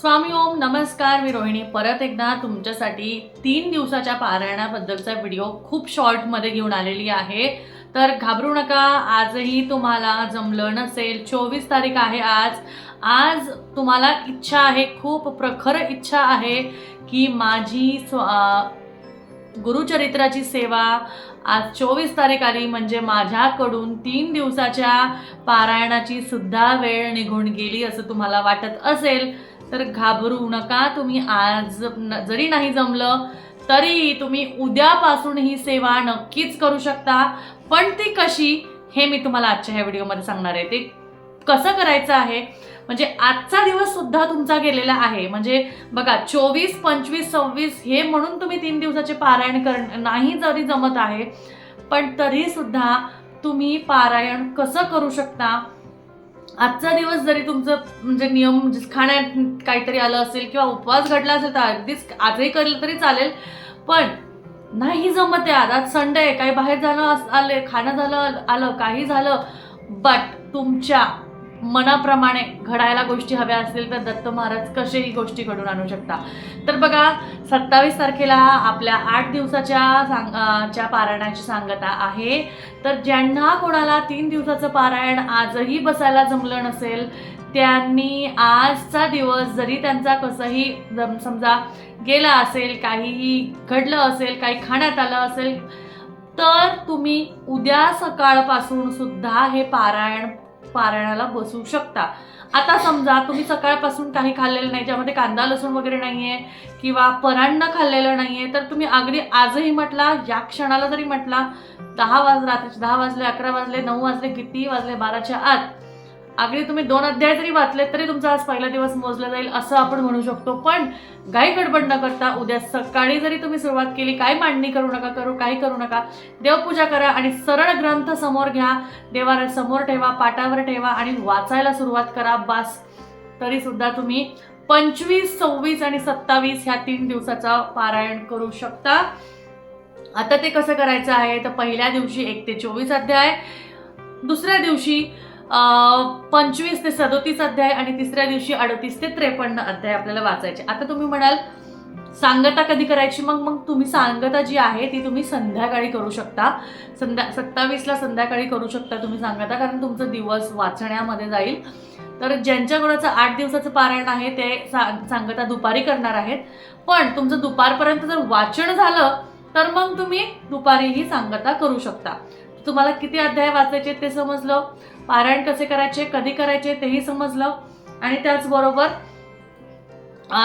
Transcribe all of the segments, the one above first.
स्वामी ओम नमस्कार मी रोहिणी. परत एकदा तुमच्यासाठी तीन दिवसाच्या पारायणाबद्दलचा व्हिडिओ खूप शॉर्टमध्ये घेऊन आलेली आहे. तर घाबरू नका आजही तुम्हाला जमलं नसेल. चोवीस तारीख आहे आज. आज तुम्हाला इच्छा आहे खूप प्रखर इच्छा आहे की माझी स्व गुरुचरित्राची सेवा आज चोवीस तारीख आली. म्हणजे माझ्याकडून तीन दिवसाच्या पारायणाची सुद्धा वेळ निघून गेली असं तुम्हाला वाटत असेल. तर घाबरू नका. तुम्ही आज न- जरी नाही जमलं तरी तुम्ही उद्यापासून ही सेवा नक्कीच करू शकता. पण ती कशी हे मी तुम्हाला आजच्या ह्या व्हिडिओमध्ये सांगणार आहे. ते कसं करायचं आहे? म्हणजे आजचा दिवस सुद्धा तुमचा गेलेला आहे. म्हणजे बघा चोवीस पंचवीस सव्वीस हे म्हणून तुम्ही तीन दिवसाचे पारायण कर नाही जरी जमत आहे पण तरी सुद्धा तुम्ही पारायण कसं करू शकता? आजचा दिवस जरी तुमचं म्हणजे नियम म्हणजे खाण्यात काहीतरी आलं असेल किंवा उपवास घडला असेल तर अगदीच आजही करलं तरी चालेल. पण नाही जमत आहे आज. आज संडे आहे. काही बाहेर झालं आले खाणं झालं आलं काही झालं बट तुमच्या मनाप्रमाणे घडायला गोष्टी हव्या असतील तर दत्त महाराज कसेही गोष्टी घडून आणू शकता. तर बघा सत्तावीस तारखेला आपल्या आठ दिवसाच्या सांग च्या पारायणाची सांगता आहे. तर ज्यांना कोणाला तीन दिवसाचं पारायण आजही बसायला जमलं नसेल त्यांनी आजचा दिवस जरी त्यांचा कसंही जम- समजा गेला असेल काहीही घडलं असेल काही खाण्यात आलं असेल तर तुम्ही उद्या सकाळपासून सुद्धा हे पारायण पारायणाला बसू शकता. आता समजा तुम्ही सकाळपासून काही खाल्लेलं नाही ज्यामध्ये कांदा लसूण वगैरे नाही आहे किंवा परान्न खाल्लेलं नाही आहे तर तुम्ही अगदी आजही म्हटला या क्षणाला जरी म्हटला दहा वाज रात्रीचे दहा वाजले अकरा वाजले नऊ वाजले किती वाजले बाराच्या आत अगदी तुम्ही दोन अध्याय जरी वाचले तरी तुमचा आज पहिला दिवस मोजला जाईल असं आपण म्हणू शकतो. पण गाई गडबड न करता उद्या सकाळी जरी तुम्ही सुरुवात केली काय मांडणी करू नका करू काही करू नका देवपूजा करा आणि सरळ ग्रंथ समोर घ्या. देवाला समोर ठेवा पाटावर ठेवा आणि वाचायला सुरुवात करा. बास. तरी सुद्धा तुम्ही पंचवीस सव्वीस आणि सत्तावीस ह्या तीन दिवसाचा पारायण करू शकता. आता ते कसं करायचं आहे? तर पहिल्या दिवशी एक ते चोवीस अध्याय दुसऱ्या दिवशी पंचवीस ते सदोतीस अध्याय आणि तिसऱ्या दिवशी अडतीस ते त्रेपन्न अध्याय आपल्याला वाचायचे. आता तुम्ही म्हणाल सांगता कधी करायची? मग मग तुम्ही सांगता जी आहे ती तुम्ही संध्याकाळी करू शकता. संध्या सत्तावीसला संध्याकाळी करू शकता तुम्ही सांगता कारण तुमचा दिवस वाचण्यामध्ये जाईल. तर ज्यांच्या कोणाचं आठ दिवसाचं पारायण आहे ते सा सांगता दुपारी करणार आहेत. पण तुमचं दुपारपर्यंत जर वाचन झालं तर मग तुम्ही दुपारीही सांगता करू शकता. तुम्हाला किती अध्याय वाचायचे ते समजलं? पारायण कसे करायचे कधी करायचे तेही समजलं. आणि त्याचबरोबर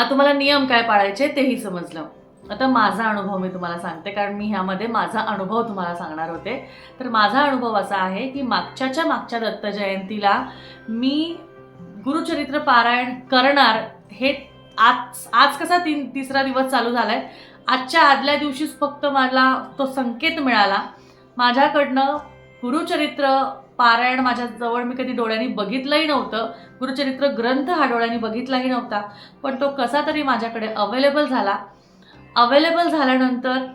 तुम्हाला नियम काय पाळायचे तेही समजलं. आता माझा अनुभव मी तुम्हाला सांगते कारण मी ह्यामध्ये माझा अनुभव तुम्हाला सांगणार होते. तर माझा अनुभव असा आहे की मागच्याच्या मागच्या दत्त जयंतीला मी गुरुचरित्र पारायण करणार हे आज आज कसा तीन तिसरा दिवस चालू झाला आहे आजच्या आदल्या दिवशीच फक्त मला तो संकेत मिळाला. माझ्याकडनं गुरुचरित्र पारायण माझ्या जवळ मी कधी डोळ्यांनी बघितलंही नव्हतं. गुरुचरित्र ग्रंथ हा डोळ्यांनी बघितलाही नव्हता. पण तो कसा तरी माझ्याकडे अवेलेबल झाला. अवेलेबल झाल्यानंतर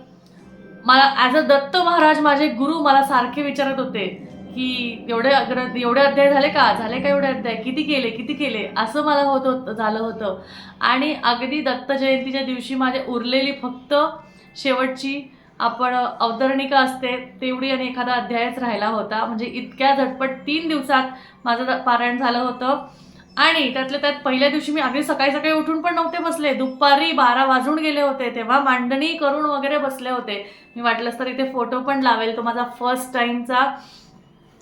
मला ॲज अ दत्त महाराज माझे गुरु मला सारखे विचारत होते की एवढे ग्रंथ एवढे अध्याय झाले का? झाले का एवढे अध्याय? किती केले? किती केले? असं मला होत होतं झालं होतं. आणि अगदी दत्त जयंतीच्या दिवशी माझे उरलेली फक्त शेवटची आपण अवतरणिका असते तेवढी आणि एखादा अध्यायच राहिला होता. म्हणजे इतक्या झटपट तीन दिवसात माझं पारायण झालं होतं. आणि त्यातल्या त्यात पहिल्या दिवशी मी अगदी सकाळी सकाळी उठून पण नव्हते बसले. दुपारी बारा वाजून गेले होते. तेव्हा मांडणी करून वगैरे बसले होते. मी वाटलंच तर इथे फोटो पण लावेल. तो माझा फर्स्ट टाईमचा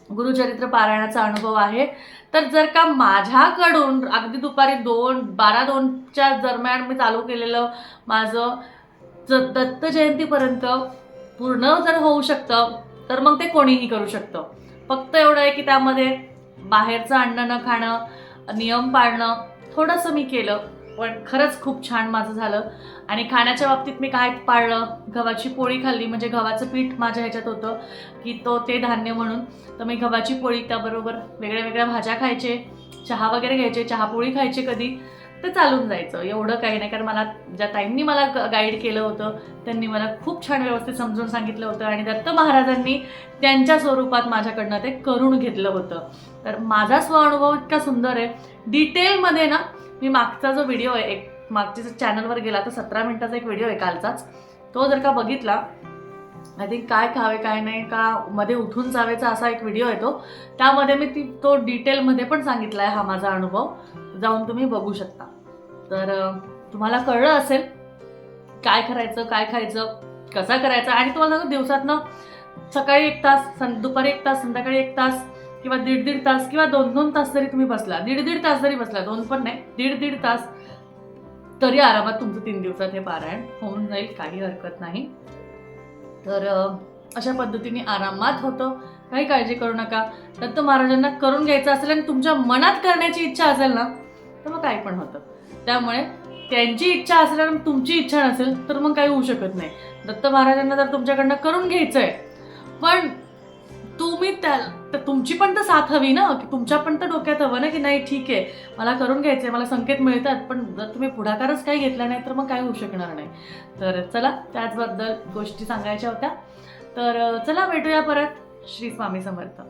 गुरुचरित्र पारायणाचा अनुभव आहे. तर जर का माझ्याकडून अगदी दुपारी दोन बारा दोनच्या दरम्यान मी चालू केलेलं माझं जर दत्त जयंतीपर्यंत पूर्ण जर होऊ शकतं तर मग ते कोणीही करू शकतं. फक्त एवढं आहे की त्यामध्ये बाहेरचं अन्न न खाणं नियम पाळणं थोडंसं मी केलं पण खरंच खूप छान माझं झालं. आणि खाण्याच्या बाबतीत मी काय पाळलं? गव्हाची पोळी खाल्ली म्हणजे गव्हाचं पीठ माझ्या ह्याच्यात होतं की तो ते धान्य म्हणून. तर मी गव्हाची पोळी त्याबरोबर वेगळ्या वेगळ्या भाज्या खायचे चहा वगैरे घ्यायचे चहापोळी खायचे कधी. ते चालून जायचं. एवढं काही नाही. कारण मला ज्या ताईंनी मला गाईड केलं होतं त्यांनी मला खूप छान व्यवस्थित समजून सांगितलं होतं आणि दत्त महाराजांनी त्यांच्या स्वरूपात माझ्याकडनं ते करून घेतलं होतं. तर माझा स्वअनुभव इतका सुंदर आहे. डिटेलमध्ये ना मी मागचा जो व्हिडिओ आहे एक मागच्या चॅनलवर गेला तर सतरा मिनिटाचा एक व्हिडिओ आहे कालचाच. तो जर का बघितला आय थिंक काय खावे काय नाही का मध्ये उठून जावेचा असा एक व्हिडिओ आहे तो त्यामध्ये मी ती तो डिटेलमध्ये पण सांगितला आहे हा माझा अनुभव. जाऊन तुम्ही बघू शकता. तर तुम्हाला कळलं असेल काय करायचं काय खायचं कसा करायचा? आणि तुम्हाला दिवसातनं सकाळी एक तास सं दुपारी एक तास संध्याकाळी एक तास किंवा दीड दीड तास किंवा दोन दोन तास जरी तुम्ही बसला. दीड दीड तास जरी बसला. दोन पण नाही दीड दीड तास तरी आरामात तुमचं तीन दिवसात हे पारायण होऊन जाईल. काही हरकत नाही. तर अशा पद्धतीने आरामात होतं. काही काळजी करू नका. दत्त महाराजांना करून घ्यायचं असेल आणि तुमच्या मनात करण्याची इच्छा असेल ना तर मग काय पण होतं. त्यामुळे त्यांची इच्छा असेल आणि तुमची इच्छा नसेल तर मग काही होऊ शकत नाही. दत्त महाराजांना जर तुमच्याकडनं करून घ्यायचं आहे पण तुम्ही त्या तुमची पण तर साथ हवी ना? की तुमच्या पण तर डोक्यात हवं ना की नाही ठीक आहे. मला करून घ्यायचं आहे मला संकेत मिळतात पण जर तुम्ही पुढाकारच काही घेतला नाही तर मग काय होऊ शकणार नाही. तर चला त्याचबद्दल गोष्टी सांगायच्या होत्या. तर चला भेटूया परत. श्री स्वामी समर्थ.